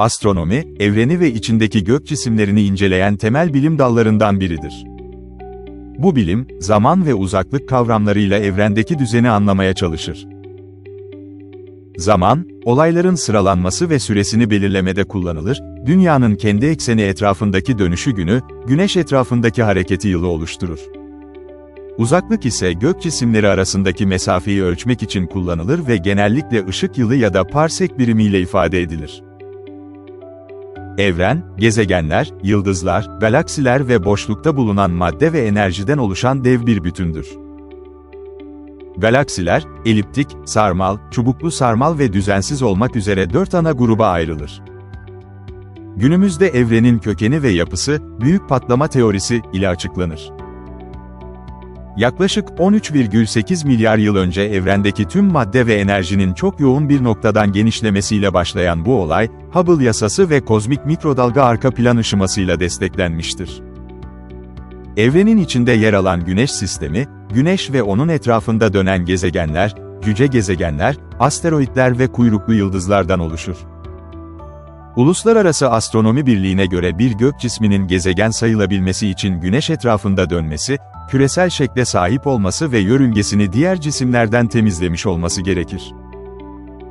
Astronomi, evreni ve içindeki gök cisimlerini inceleyen temel bilim dallarından biridir. Bu bilim, zaman ve uzaklık kavramlarıyla evrendeki düzeni anlamaya çalışır. Zaman, olayların sıralanması ve süresini belirlemede kullanılır, dünyanın kendi ekseni etrafındaki dönüşü günü, güneş etrafındaki hareketi yılı oluşturur. Uzaklık ise gök cisimleri arasındaki mesafeyi ölçmek için kullanılır ve genellikle ışık yılı ya da parsek birimiyle ifade edilir. Evren, gezegenler, yıldızlar, galaksiler ve boşlukta bulunan madde ve enerjiden oluşan dev bir bütündür. Galaksiler, eliptik, sarmal, çubuklu sarmal ve düzensiz olmak üzere dört ana gruba ayrılır. Günümüzde evrenin kökeni ve yapısı, büyük patlama teorisi ile açıklanır. Yaklaşık 13,8 milyar yıl önce evrendeki tüm madde ve enerjinin çok yoğun bir noktadan genişlemesiyle başlayan bu olay, Hubble yasası ve kozmik mikrodalga arka plan ışımasıyla desteklenmiştir. Evrenin içinde yer alan Güneş sistemi, Güneş ve onun etrafında dönen gezegenler, cüce gezegenler, asteroitler ve kuyruklu yıldızlardan oluşur. Uluslararası Astronomi Birliği'ne göre bir gök cisminin gezegen sayılabilmesi için Güneş etrafında dönmesi, küresel şekle sahip olması ve yörüngesini diğer cisimlerden temizlemiş olması gerekir.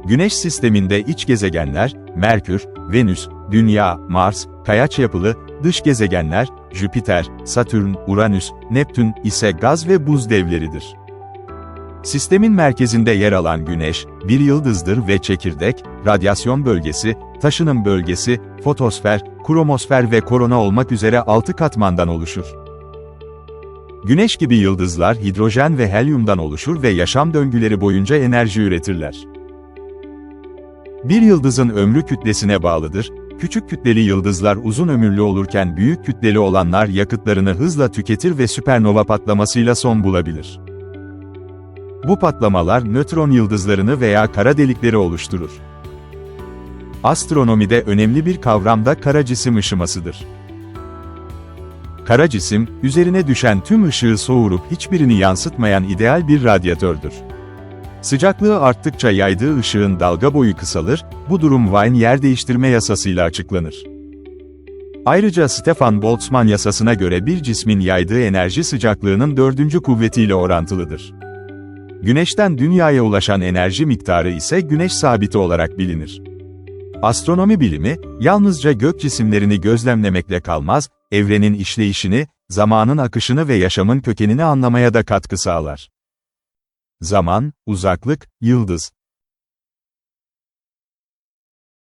Güneş sisteminde iç gezegenler, Merkür, Venüs, Dünya, Mars, kayaç yapılı, dış gezegenler, Jüpiter, Satürn, Uranüs, Neptün ise gaz ve buz devleridir. Sistemin merkezinde yer alan Güneş, bir yıldızdır ve çekirdek, radyasyon bölgesi, taşınım bölgesi, fotosfer, kromosfer ve korona olmak üzere 6 katmandan oluşur. Güneş gibi yıldızlar hidrojen ve helyumdan oluşur ve yaşam döngüleri boyunca enerji üretirler. Bir yıldızın ömrü kütlesine bağlıdır. Küçük kütleli yıldızlar uzun ömürlü olurken büyük kütleli olanlar yakıtlarını hızla tüketir ve süpernova patlamasıyla son bulabilir. Bu patlamalar nötron yıldızlarını veya kara delikleri oluşturur. Astronomide önemli bir kavram da kara cisim ışımasıdır. Kara cisim, üzerine düşen tüm ışığı soğurup hiçbirini yansıtmayan ideal bir radyatördür. Sıcaklığı arttıkça yaydığı ışığın dalga boyu kısalır, bu durum Wien yer değiştirme yasasıyla açıklanır. Ayrıca Stefan Boltzmann yasasına göre bir cismin yaydığı enerji sıcaklığının dördüncü kuvvetiyle orantılıdır. Güneşten dünyaya ulaşan enerji miktarı ise güneş sabiti olarak bilinir. Astronomi bilimi, yalnızca gök cisimlerini gözlemlemekle kalmaz, evrenin işleyişini, zamanın akışını ve yaşamın kökenini anlamaya da katkı sağlar. Zaman, uzaklık, yıldız,